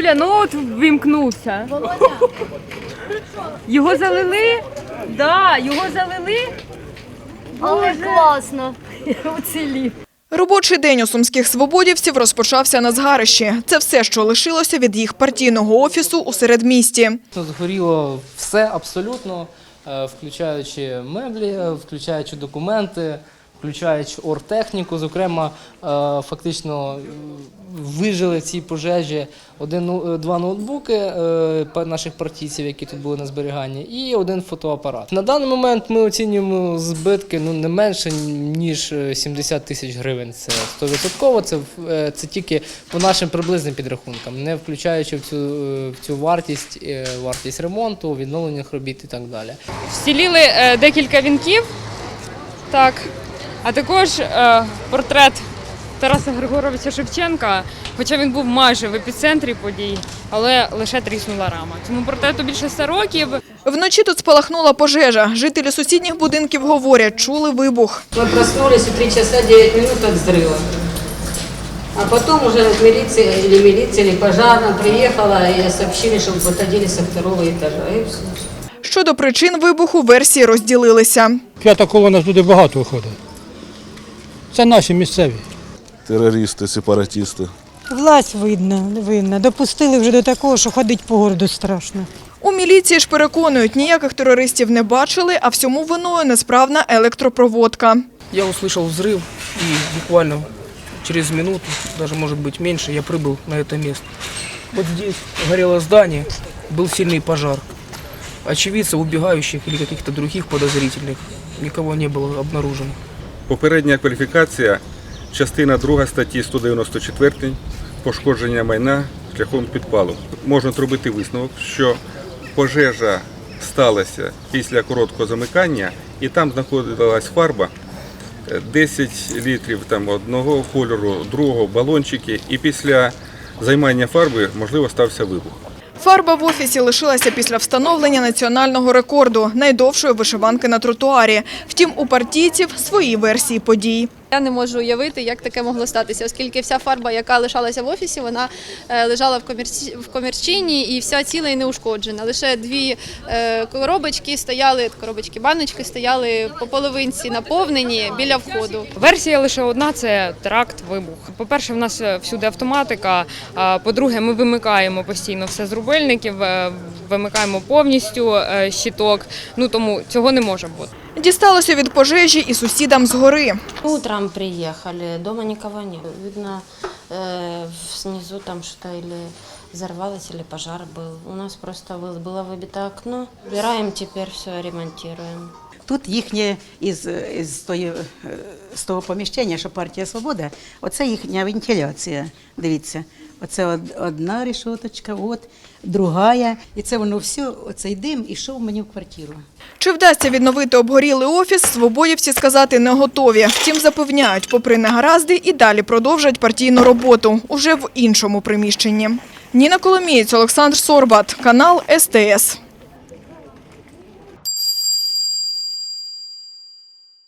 Юля, ну от вимкнувся. Його залили? Да, його залили. Але класно. Уцілів. Робочий день у сумських свободівців розпочався на згарищі. Це все, що лишилося від їх партійного офісу у середмісті. Тут згоріло все абсолютно, е, включаючи меблі, е, включаючи документи, включаючи оргтехніку. Зокрема, е, фактично е, вижили в цій пожежі один, ну- е, ноутбуки наших партійців, які тут були на зберіганні, і один фотоапарат. На даний момент ми оцінюємо збитки ну, не менше, ніж е, 70 тисяч гривень. Це 100%. Це, це тільки по нашим приблизним підрахункам, не включаючи в цю, в цю вартість, вартість ремонту, відновлених робіт і так далі. Вціліли декілька вінків. Так. А також е, портрет Тараса Григоровича Шевченка, хоча він був майже в епіцентрі подій, але лише тріснула рама. Цьому портрету більше 100 років. Вночі тут спалахнула пожежа. Жителі сусідніх будинків говорять, чули вибух. Мы проснулись в 3 часа 9 минут от взрыва. А потом уже милиция или милиция, или пожарная приехала и сообщили, что выходили со второго этажа. И все. Щодо причин вибуху версії розділилися. П'ята колона туди багато виходить. Це наші місцеві. терористи, сепаратисти. Власть видно, винна. Допустили вже до такого, що ходить по городу страшно. У міліції ж переконують, ніяких терористів не бачили, а всьому виною несправна електропроводка. Я услышал взрыв и буквально через минуту, даже может быть меньше, я прибыл на это место. Вот здесь горело здание, был сильный пожар. Очевидцев, убегающих или каких-то других подозрительных никого не было обнаружено. Попередня кваліфікація, частина 2 статті 194 пошкодження майна шляхом підпалу. Можна зробити висновок, що пожежа сталася після короткого замикання, і там знаходилась фарба. е, 10 літрів там одного кольору, другого балончики, і після займання фарби можливо стався вибух. Фарба в офісі лишилася після встановлення національного рекорду – найдовшої вишиванки на тротуарі. Втім, у партійців свої версії подій. Я не можу уявити, як таке могло статися, оскільки вся фарба, яка лишалася в офісі, вона е, лежала в комірці в комірчині і вся ціла і неушкоджена. Лише дві е, коробочки стояли, коробочки, баночки стояли по половинці наповнені біля входу. Версія лише одна це теракт, вибух. По-перше, в нас е, всюди автоматика. По-друге, ми вимикаємо постійно все з рубильників, вимикаємо повністю щиток. Ну тому цього не може бути. Дісталося від пожежі і сусідам згори. Утром приїхали дома никого нет. Видно, э, снизу там что-то или взорвалось, или пожар был. У нас просто был- было выбито окно. Убираем теперь все, ремонтируем. Тут їхнє із, із, тої, е, з того поміщення, що партія Свобода, оце їхня вентиляція. Дивіться, оце од- одна рішоточка, от другая. І це воно все, оцей дим ішов мені в квартиру. Чи вдасться відновити обгорілий офіс, свободівці сказати не готові. Втім, запевняють, попри негаразди, і далі продовжать партійну роботу, уже в іншому приміщенні. Ніна Коломієць, Олександр Сорбат, канал СТС.